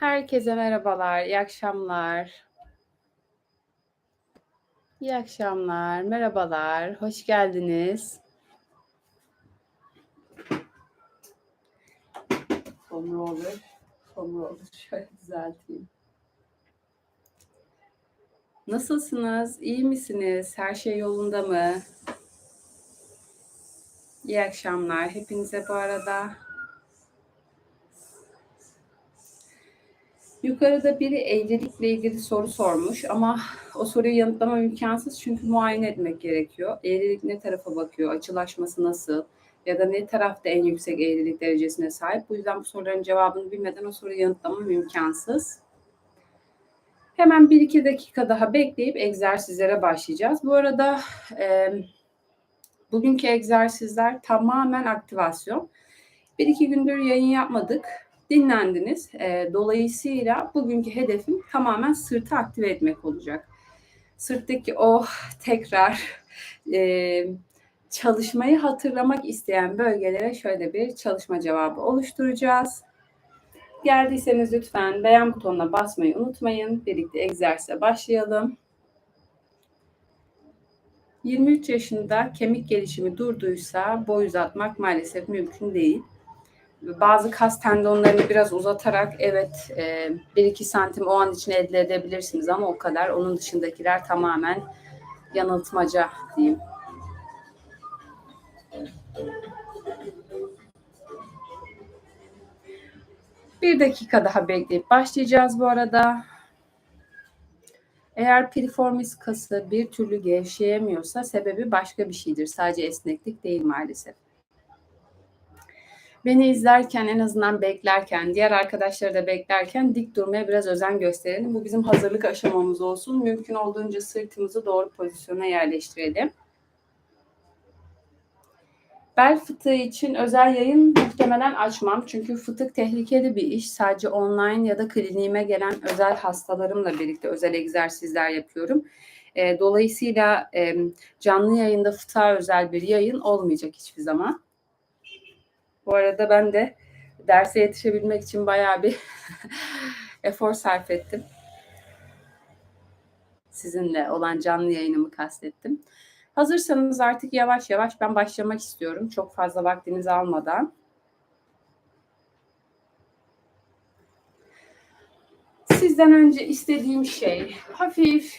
Herkese merhabalar, iyi akşamlar. İyi akşamlar, merhabalar, hoş geldiniz. Konu olur, konu olur. Şöyle düzelteyim. Nasılsınız? İyi misiniz? Her şey yolunda mı? İyi akşamlar hepinize bu arada. Yukarıda biri evlilikle ilgili soru sormuş ama o soruyu yanıtlamam imkansız çünkü muayene etmek gerekiyor. Evlilik ne tarafa bakıyor, açılaşması nasıl ya da ne tarafta en yüksek evlilik derecesine sahip. Bu yüzden bu soruların cevabını bilmeden o soruyu yanıtlamam imkansız. Hemen bir iki dakika daha bekleyip egzersizlere başlayacağız. Bu arada e, bugünkü egzersizler tamamen aktivasyon. Bir iki gündür yayın yapmadık dinlendiniz. E, dolayısıyla bugünkü hedefim tamamen sırtı aktive etmek olacak. Sırttaki o tekrar e, çalışmayı hatırlamak isteyen bölgelere şöyle bir çalışma cevabı oluşturacağız. Geldiyseniz lütfen beğen butonuna basmayı unutmayın. Birlikte egzersize başlayalım. 23 yaşında kemik gelişimi durduysa boy uzatmak maalesef mümkün değil bazı kas tendonlarını biraz uzatarak evet e, 1-2 santim o an için elde edebilirsiniz ama o kadar. Onun dışındakiler tamamen yanıltmaca diyeyim. Bir dakika daha bekleyip başlayacağız bu arada. Eğer piriformis kası bir türlü gevşeyemiyorsa sebebi başka bir şeydir. Sadece esneklik değil maalesef beni izlerken en azından beklerken, diğer arkadaşları da beklerken dik durmaya biraz özen gösterelim. Bu bizim hazırlık aşamamız olsun. Mümkün olduğunca sırtımızı doğru pozisyona yerleştirelim. Bel fıtığı için özel yayın muhtemelen açmam. Çünkü fıtık tehlikeli bir iş. Sadece online ya da kliniğime gelen özel hastalarımla birlikte özel egzersizler yapıyorum. Dolayısıyla canlı yayında fıtığa özel bir yayın olmayacak hiçbir zaman. Bu arada ben de derse yetişebilmek için bayağı bir efor sarf ettim. Sizinle olan canlı yayınımı kastettim. Hazırsanız artık yavaş yavaş ben başlamak istiyorum. Çok fazla vaktinizi almadan. Sizden önce istediğim şey hafif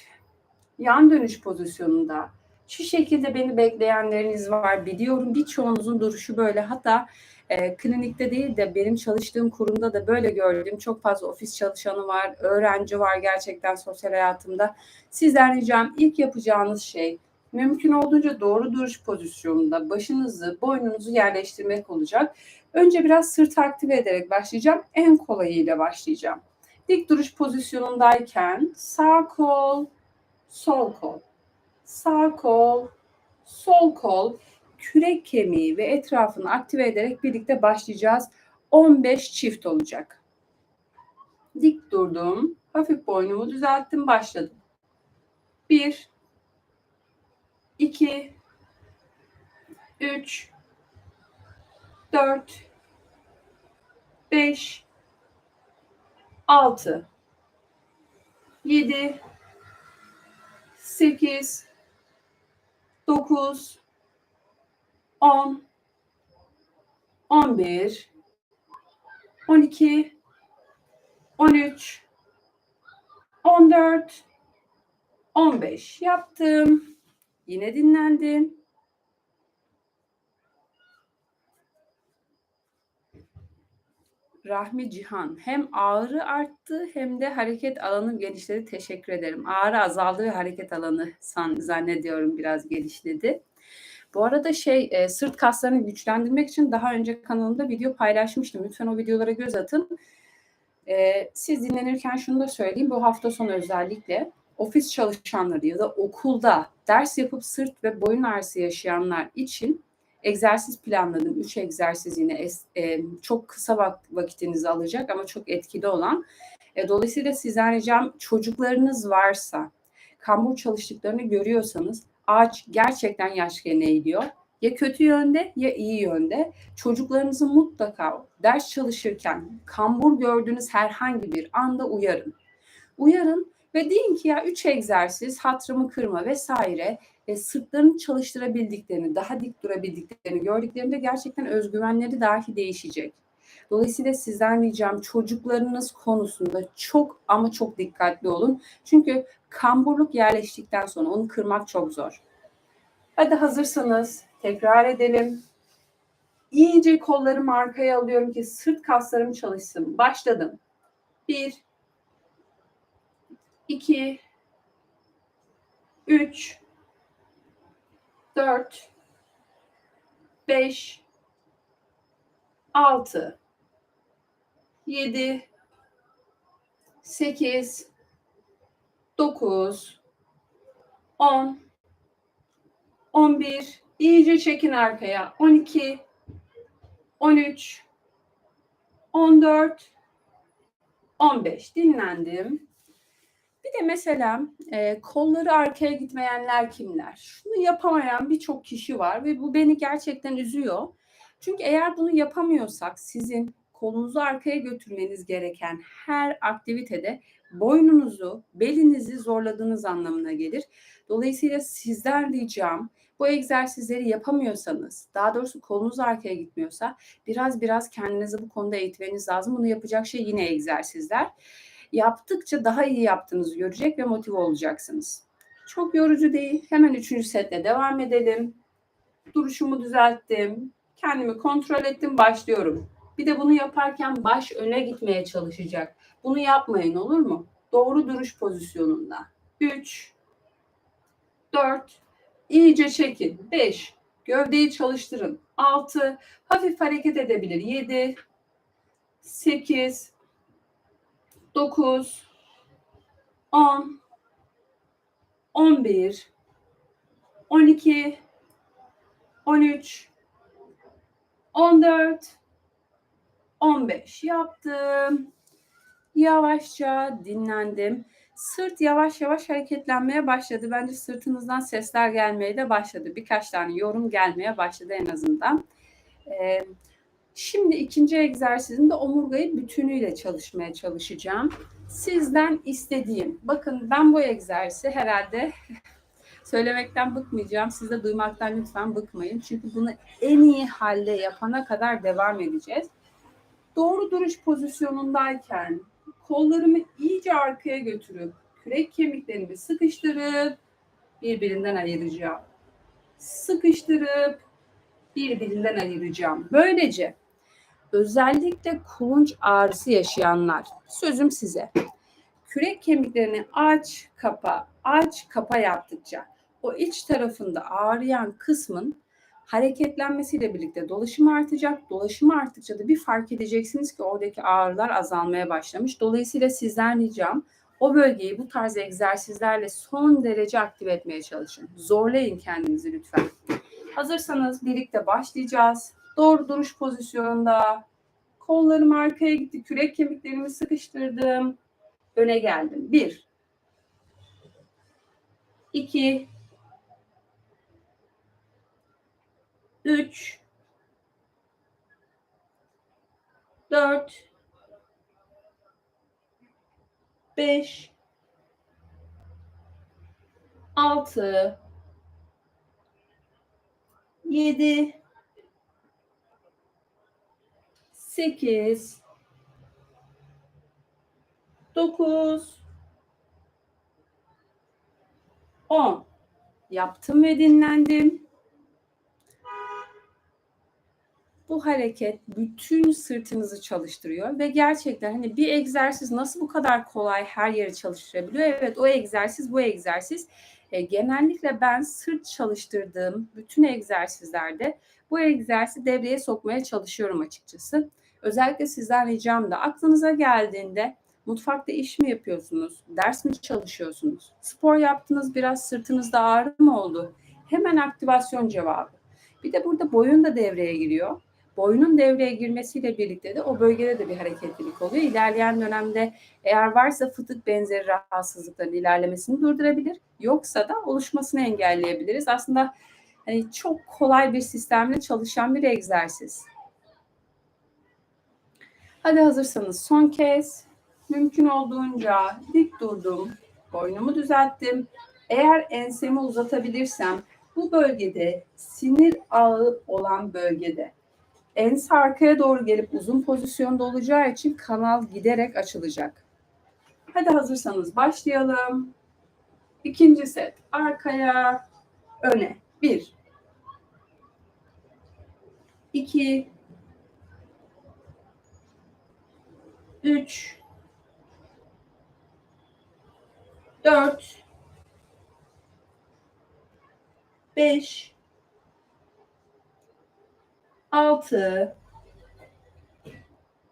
yan dönüş pozisyonunda şu şekilde beni bekleyenleriniz var biliyorum. Birçoğunuzun duruşu böyle. Hatta e, klinikte değil de benim çalıştığım kurumda da böyle gördüğüm çok fazla ofis çalışanı var, öğrenci var gerçekten sosyal hayatımda. Sizden ricam ilk yapacağınız şey mümkün olduğunca doğru duruş pozisyonunda başınızı, boynunuzu yerleştirmek olacak. Önce biraz sırt aktive ederek başlayacağım. En kolayıyla başlayacağım. Dik duruş pozisyonundayken sağ kol, sol kol, sağ kol, sol kol kürek kemiği ve etrafını aktive ederek birlikte başlayacağız. 15 çift olacak. Dik durdum. Hafif boynumu düzelttim. Başladım. 1 2 3 4 5 6 7 8 9 10 11 12 13 14 15 yaptım. Yine dinlendim. Rahmi Cihan hem ağrı arttı hem de hareket alanı genişledi. Teşekkür ederim. Ağrı azaldı ve hareket alanı san, zannediyorum biraz genişledi. Bu arada şey e, sırt kaslarını güçlendirmek için daha önce kanalımda video paylaşmıştım. Lütfen o videolara göz atın. E, siz dinlenirken şunu da söyleyeyim. Bu hafta sonu özellikle ofis çalışanları ya da okulda ders yapıp sırt ve boyun ağrısı yaşayanlar için egzersiz planladım. Üç egzersiz yine es, e, çok kısa vakitinizi alacak ama çok etkili olan. E, dolayısıyla sizden ricam çocuklarınız varsa, kambur çalıştıklarını görüyorsanız ağaç gerçekten yaşken eğiliyor. Ya kötü yönde ya iyi yönde. Çocuklarınızı mutlaka ders çalışırken kambur gördüğünüz herhangi bir anda uyarın. Uyarın ve deyin ki ya üç egzersiz hatırımı kırma vesaire ve sırtlarını çalıştırabildiklerini, daha dik durabildiklerini gördüklerinde gerçekten özgüvenleri dahi değişecek. Dolayısıyla sizden ricam çocuklarınız konusunda çok ama çok dikkatli olun. Çünkü kamburluk yerleştikten sonra onu kırmak çok zor. Hadi hazırsanız tekrar edelim. İyice kollarımı arkaya alıyorum ki sırt kaslarım çalışsın. Başladım. Bir, iki, üç, dört, beş, altı, yedi, sekiz, dokuz, on, on bir, iyice çekin arkaya, on iki, on üç, on dört, on beş. Dinlendim. Bir de mesela e, kolları arkaya gitmeyenler kimler? Şunu yapamayan birçok kişi var ve bu beni gerçekten üzüyor. Çünkü eğer bunu yapamıyorsak sizin kolunuzu arkaya götürmeniz gereken her aktivitede boynunuzu, belinizi zorladığınız anlamına gelir. Dolayısıyla sizden ricam bu egzersizleri yapamıyorsanız, daha doğrusu kolunuz arkaya gitmiyorsa biraz biraz kendinizi bu konuda eğitmeniz lazım. Bunu yapacak şey yine egzersizler. Yaptıkça daha iyi yaptığınızı görecek ve motive olacaksınız. Çok yorucu değil. Hemen üçüncü setle devam edelim. Duruşumu düzelttim. Kendimi kontrol ettim. Başlıyorum. Bir de bunu yaparken baş öne gitmeye çalışacak. Bunu yapmayın olur mu? Doğru duruş pozisyonunda. 3 4 iyice çekin. 5 gövdeyi çalıştırın. 6 hafif hareket edebilir. 7 8 9 10 11 12 13 14 15 yaptım. Yavaşça dinlendim. Sırt yavaş yavaş hareketlenmeye başladı. Bence sırtınızdan sesler gelmeye de başladı. Birkaç tane yorum gelmeye başladı en azından. Ee, şimdi ikinci egzersizimde omurgayı bütünüyle çalışmaya çalışacağım. Sizden istediğim, bakın ben bu egzersizi herhalde söylemekten bıkmayacağım. Siz de duymaktan lütfen bıkmayın. Çünkü bunu en iyi halde yapana kadar devam edeceğiz doğru duruş pozisyonundayken kollarımı iyice arkaya götürüp kürek kemiklerimi sıkıştırıp birbirinden ayıracağım. Sıkıştırıp birbirinden ayıracağım. Böylece özellikle kulunç ağrısı yaşayanlar sözüm size. Kürek kemiklerini aç kapa aç kapa yaptıkça o iç tarafında ağrıyan kısmın hareketlenmesiyle birlikte dolaşım artacak. Dolaşım arttıkça da bir fark edeceksiniz ki oradaki ağrılar azalmaya başlamış. Dolayısıyla sizden ricam o bölgeyi bu tarz egzersizlerle son derece aktive etmeye çalışın. Zorlayın kendinizi lütfen. Hazırsanız birlikte başlayacağız. Doğru duruş pozisyonunda. Kollarım arkaya gitti. Kürek kemiklerimi sıkıştırdım. Öne geldim. Bir. İki. 3 4 5 6 7 8 9 10 yaptım ve dinlendim. Bu hareket bütün sırtınızı çalıştırıyor ve gerçekten hani bir egzersiz nasıl bu kadar kolay her yeri çalıştırabiliyor? Evet o egzersiz bu egzersiz. E, genellikle ben sırt çalıştırdığım bütün egzersizlerde bu egzersizi devreye sokmaya çalışıyorum açıkçası. Özellikle sizden ricam da aklınıza geldiğinde mutfakta iş mi yapıyorsunuz? Ders mi çalışıyorsunuz? Spor yaptınız biraz sırtınızda ağrı mı oldu? Hemen aktivasyon cevabı. Bir de burada boyun da devreye giriyor boynun devreye girmesiyle birlikte de o bölgede de bir hareketlilik oluyor. İlerleyen dönemde eğer varsa fıtık benzeri rahatsızlıkların ilerlemesini durdurabilir. Yoksa da oluşmasını engelleyebiliriz. Aslında Hani çok kolay bir sistemle çalışan bir egzersiz. Hadi hazırsanız son kez mümkün olduğunca dik durdum. Boynumu düzelttim. Eğer ensemi uzatabilirsem bu bölgede sinir ağı olan bölgede ense arkaya doğru gelip uzun pozisyonda olacağı için kanal giderek açılacak. Hadi hazırsanız başlayalım. İkinci set arkaya öne. Bir. İki. Üç. Dört. Beş. Altı.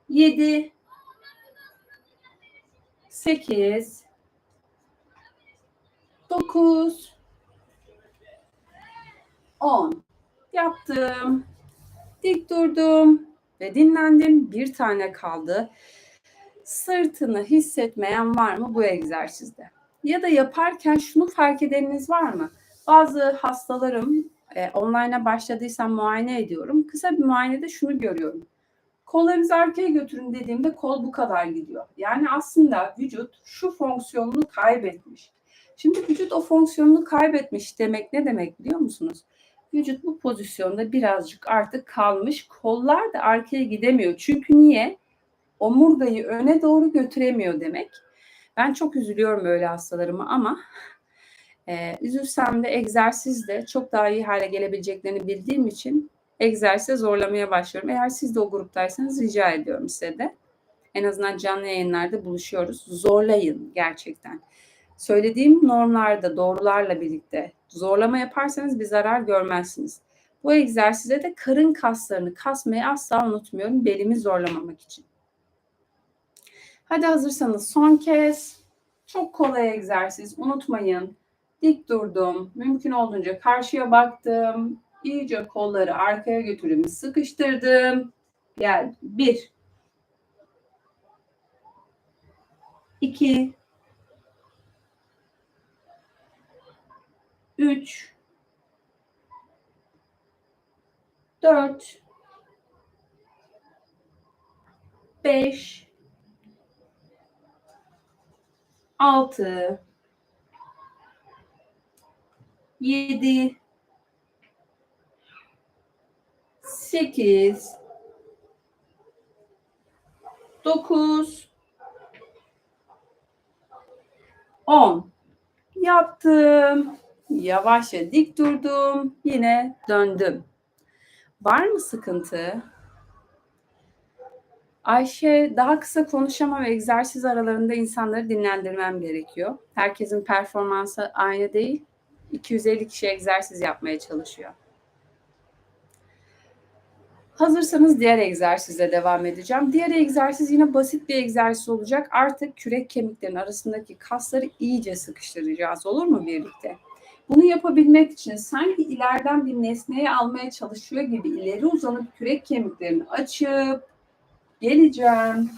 Yedi. Sekiz. Dokuz. On. Yaptım. Dik durdum ve dinlendim. Bir tane kaldı. Sırtını hissetmeyen var mı bu egzersizde? Ya da yaparken şunu fark edeniniz var mı? Bazı hastalarım e, online'a başladıysam muayene ediyorum. Kısa bir muayenede şunu görüyorum. Kollarınızı arkaya götürün dediğimde kol bu kadar gidiyor. Yani aslında vücut şu fonksiyonunu kaybetmiş. Şimdi vücut o fonksiyonunu kaybetmiş demek ne demek biliyor musunuz? Vücut bu pozisyonda birazcık artık kalmış. Kollar da arkaya gidemiyor. Çünkü niye? Omurgayı öne doğru götüremiyor demek. Ben çok üzülüyorum böyle hastalarıma ama e, üzülsem de egzersizde çok daha iyi hale gelebileceklerini bildiğim için egzersize zorlamaya başlıyorum. Eğer siz de o gruptaysanız rica ediyorum size de. En azından canlı yayınlarda buluşuyoruz. Zorlayın gerçekten. Söylediğim normlarda, doğrularla birlikte zorlama yaparsanız bir zarar görmezsiniz. Bu egzersize de karın kaslarını kasmayı asla unutmuyorum belimi zorlamamak için. Hadi hazırsanız son kez çok kolay egzersiz unutmayın. Dik durdum. Mümkün olduğunca karşıya baktım. İyice kolları arkaya götürdüm. Sıkıştırdım. Gel. Bir. İki. Üç. Dört. Beş. Altı. Yedi. Sekiz. Dokuz. On. Yaptım. Yavaşça dik durdum. Yine döndüm. Var mı sıkıntı? Ayşe daha kısa konuşamam ve egzersiz aralarında insanları dinlendirmem gerekiyor. Herkesin performansı aynı değil. 250 kişi egzersiz yapmaya çalışıyor. Hazırsanız diğer egzersize devam edeceğim. Diğer egzersiz yine basit bir egzersiz olacak. Artık kürek kemiklerinin arasındaki kasları iyice sıkıştıracağız. Olur mu birlikte? Bunu yapabilmek için sanki ileriden bir nesneyi almaya çalışıyor gibi ileri uzanıp kürek kemiklerini açıp geleceğim.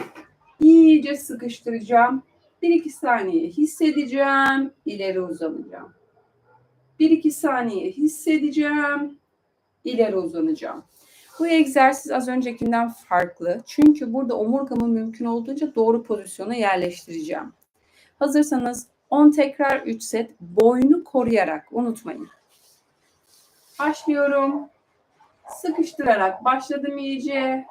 İyice sıkıştıracağım. Bir iki saniye hissedeceğim. ileri uzanacağım. Bir iki saniye hissedeceğim. ileri uzanacağım. Bu egzersiz az öncekinden farklı. Çünkü burada omurgamı mümkün olduğunca doğru pozisyona yerleştireceğim. Hazırsanız 10 tekrar 3 set boynu koruyarak unutmayın. Başlıyorum. Sıkıştırarak başladım iyice.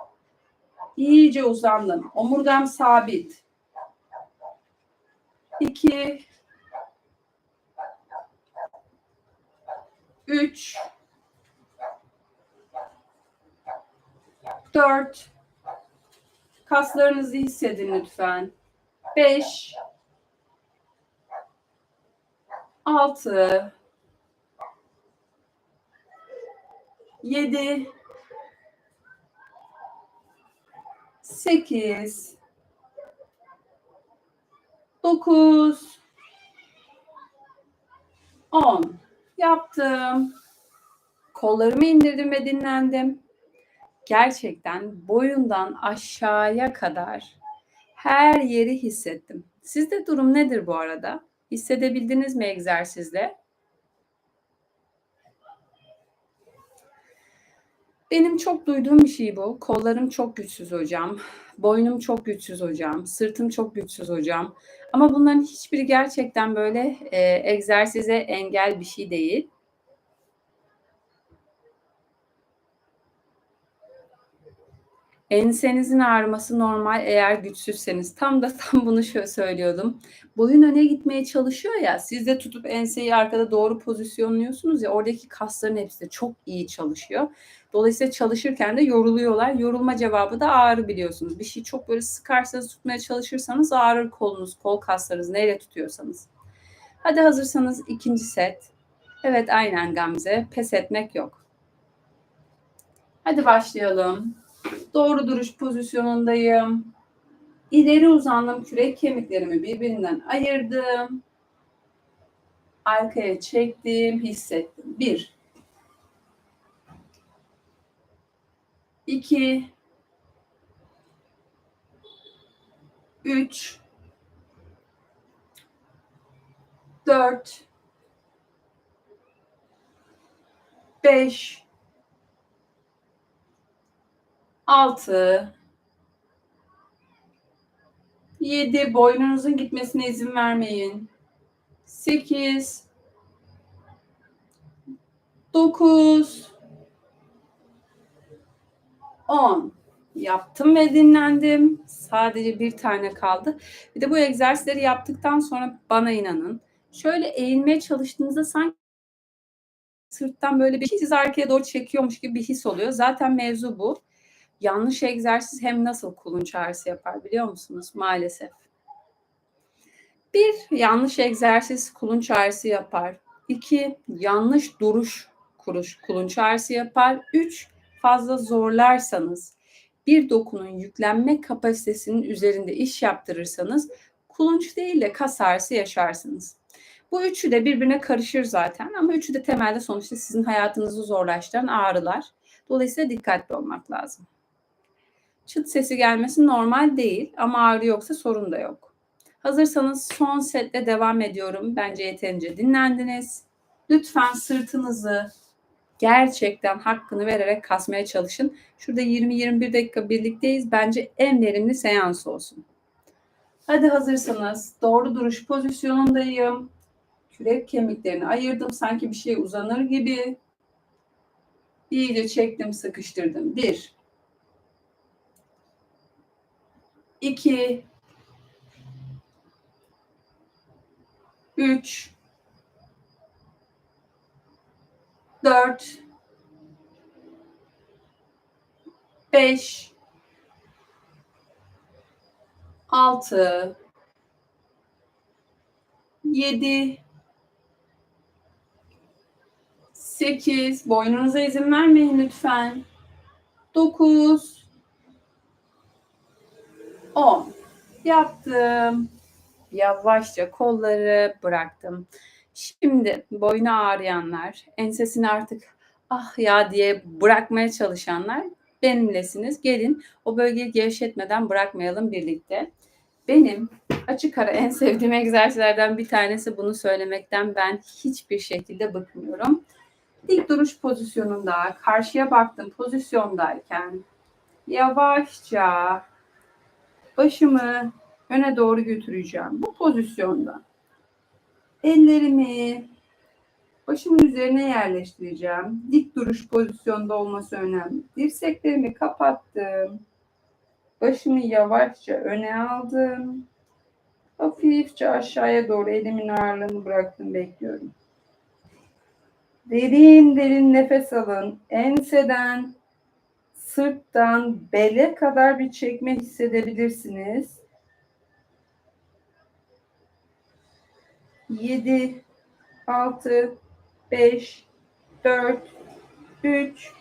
İyice uzandım. Omurgam sabit. 2 3 4 Kaslarınızı hissedin lütfen. 5 6 7 8 9 10 yaptım. Kollarımı indirdim ve dinlendim. Gerçekten boyundan aşağıya kadar her yeri hissettim. Sizde durum nedir bu arada? Hissedebildiniz mi egzersizle? Benim çok duyduğum bir şey bu. Kollarım çok güçsüz hocam. Boynum çok güçsüz hocam. Sırtım çok güçsüz hocam. Ama bunların hiçbiri gerçekten böyle e, egzersize engel bir şey değil. Ensenizin ağrıması normal eğer güçsüzseniz. Tam da tam bunu şöyle söylüyordum. Boyun öne gitmeye çalışıyor ya. Siz de tutup enseyi arkada doğru pozisyonluyorsunuz ya. Oradaki kasların hepsi de çok iyi çalışıyor. Dolayısıyla çalışırken de yoruluyorlar. Yorulma cevabı da ağrı biliyorsunuz. Bir şey çok böyle sıkarsanız tutmaya çalışırsanız ağrır kolunuz, kol kaslarınız neyle tutuyorsanız. Hadi hazırsanız ikinci set. Evet aynen Gamze. Pes etmek yok. Hadi başlayalım. Doğru duruş pozisyonundayım. İleri uzandım. Kürek kemiklerimi birbirinden ayırdım. Arkaya çektim. Hissettim. Bir. İki. Üç. Dört. Beş. 6 7 boynunuzun gitmesine izin vermeyin. 8 9 10 yaptım ve dinlendim. Sadece bir tane kaldı. Bir de bu egzersizleri yaptıktan sonra bana inanın. Şöyle eğilmeye çalıştığınızda sanki sırttan böyle bir siz arkaya doğru çekiyormuş gibi bir his oluyor. Zaten mevzu bu. Yanlış egzersiz hem nasıl kulunç ağrısı yapar biliyor musunuz? Maalesef. Bir, yanlış egzersiz kulunç ağrısı yapar. İki, yanlış duruş kuruş kulunç ağrısı yapar. Üç, fazla zorlarsanız, bir dokunun yüklenme kapasitesinin üzerinde iş yaptırırsanız kulunç değil de kas ağrısı yaşarsınız. Bu üçü de birbirine karışır zaten ama üçü de temelde sonuçta sizin hayatınızı zorlaştıran ağrılar. Dolayısıyla dikkatli olmak lazım. Çıt sesi gelmesi normal değil ama ağrı yoksa sorun da yok. Hazırsanız son setle devam ediyorum. Bence yeterince dinlendiniz. Lütfen sırtınızı gerçekten hakkını vererek kasmaya çalışın. Şurada 20-21 dakika birlikteyiz. Bence en verimli seans olsun. Hadi hazırsanız doğru duruş pozisyonundayım. Kürek kemiklerini ayırdım. Sanki bir şey uzanır gibi. İyice çektim, sıkıştırdım. Bir, 2 3 4 5 6 7 8 boynunuza izin vermeyin lütfen. 9 10. Yaptım. Yavaşça kolları bıraktım. Şimdi boynu ağrıyanlar, ensesini artık ah ya diye bırakmaya çalışanlar benimlesiniz. Gelin o bölgeyi gevşetmeden bırakmayalım birlikte. Benim açık ara en sevdiğim egzersizlerden bir tanesi bunu söylemekten ben hiçbir şekilde bıkmıyorum. Dik duruş pozisyonunda karşıya baktım pozisyondayken yavaşça başımı öne doğru götüreceğim. Bu pozisyonda. Ellerimi başımın üzerine yerleştireceğim. Dik duruş pozisyonda olması önemli. Dirseklerimi kapattım. Başımı yavaşça öne aldım. Hafifçe aşağıya doğru elimin ağırlığını bıraktım. Bekliyorum. Derin derin nefes alın. Enseden sırttan bele kadar bir çekme hissedebilirsiniz. 7 6 5 4 3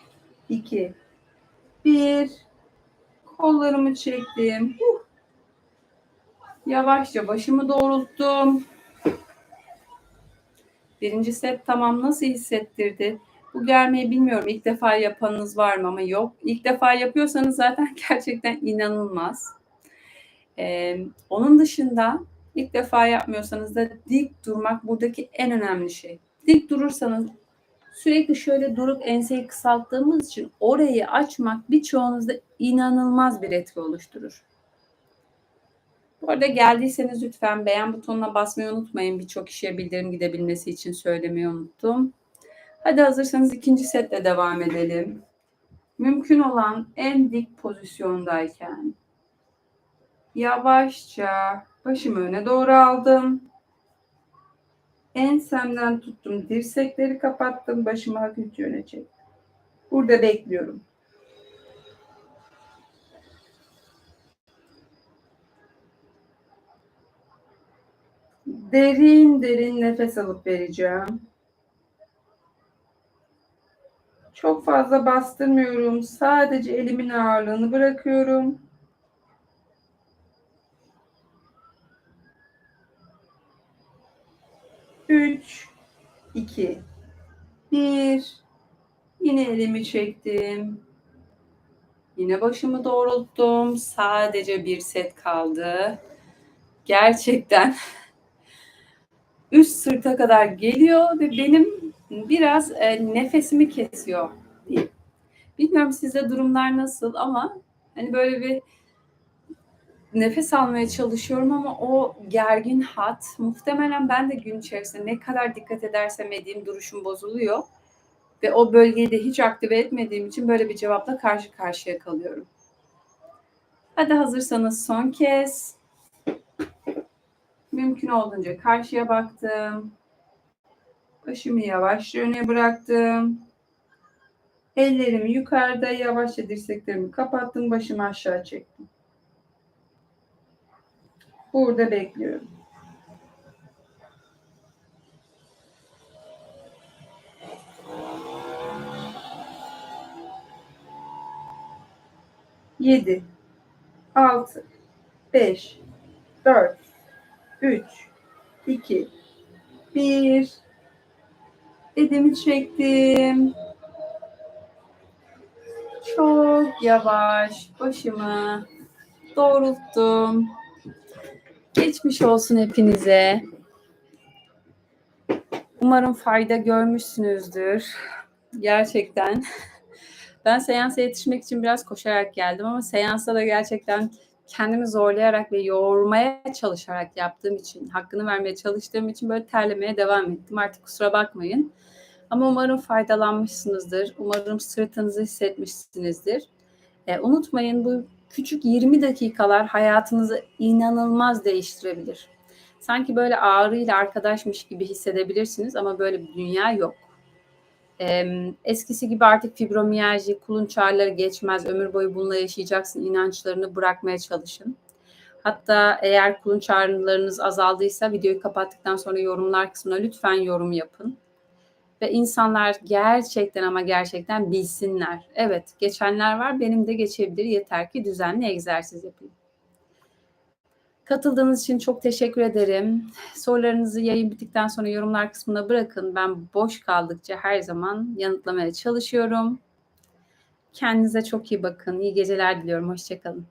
2 1 kollarımı çektim. Yavaşça başımı doğrulttum. Birinci set tamam nasıl hissettirdi? Bu germeyi bilmiyorum. İlk defa yapanınız var mı ama yok. İlk defa yapıyorsanız zaten gerçekten inanılmaz. Ee, onun dışında ilk defa yapmıyorsanız da dik durmak buradaki en önemli şey. Dik durursanız Sürekli şöyle durup enseyi kısalttığımız için orayı açmak birçoğunuzda inanılmaz bir etki oluşturur. Bu arada geldiyseniz lütfen beğen butonuna basmayı unutmayın. Birçok kişiye bildirim gidebilmesi için söylemeyi unuttum. Hadi hazırsanız ikinci setle devam edelim. Mümkün olan en dik pozisyondayken yavaşça başımı öne doğru aldım. Ensemden tuttum, dirsekleri kapattım, başımı hafifçe öne çektim. Burada bekliyorum. Derin derin nefes alıp vereceğim. Çok fazla bastırmıyorum. Sadece elimin ağırlığını bırakıyorum. Üç, iki, bir. Yine elimi çektim. Yine başımı doğrulttum. Sadece bir set kaldı. Gerçekten üst sırta kadar geliyor ve benim biraz e, nefesimi kesiyor. Bilmiyorum sizde durumlar nasıl ama hani böyle bir nefes almaya çalışıyorum ama o gergin hat muhtemelen ben de gün içerisinde ne kadar dikkat edersem edeyim duruşum bozuluyor. Ve o bölgeyi de hiç aktive etmediğim için böyle bir cevapla karşı karşıya kalıyorum. Hadi hazırsanız son kez. Mümkün olduğunca karşıya baktım. Başımı yavaşça öne bıraktım. Ellerimi yukarıda yavaşça dirseklerimi kapattım. Başımı aşağı çektim. Burada bekliyorum. Yedi, altı, beş, dört, üç, iki, bir. Elimi çektim. Çok yavaş başımı doğrulttum. Geçmiş olsun hepinize. Umarım fayda görmüşsünüzdür. Gerçekten. Ben seansa yetişmek için biraz koşarak geldim ama seansta da gerçekten kendimi zorlayarak ve yoğurmaya çalışarak yaptığım için, hakkını vermeye çalıştığım için böyle terlemeye devam ettim. Artık kusura bakmayın. Ama umarım faydalanmışsınızdır. Umarım sırtınızı hissetmişsinizdir. E, unutmayın bu küçük 20 dakikalar hayatınızı inanılmaz değiştirebilir. Sanki böyle ağrıyla arkadaşmış gibi hissedebilirsiniz ama böyle bir dünya yok. Eskisi gibi artık fibromiyalji, kulunç ağrıları geçmez, ömür boyu bununla yaşayacaksın inançlarını bırakmaya çalışın. Hatta eğer kulunç ağrılarınız azaldıysa videoyu kapattıktan sonra yorumlar kısmına lütfen yorum yapın. Ve insanlar gerçekten ama gerçekten bilsinler. Evet geçenler var benim de geçebilir yeter ki düzenli egzersiz yapayım. Katıldığınız için çok teşekkür ederim. Sorularınızı yayın bittikten sonra yorumlar kısmına bırakın. Ben boş kaldıkça her zaman yanıtlamaya çalışıyorum. Kendinize çok iyi bakın. İyi geceler diliyorum. Hoşçakalın.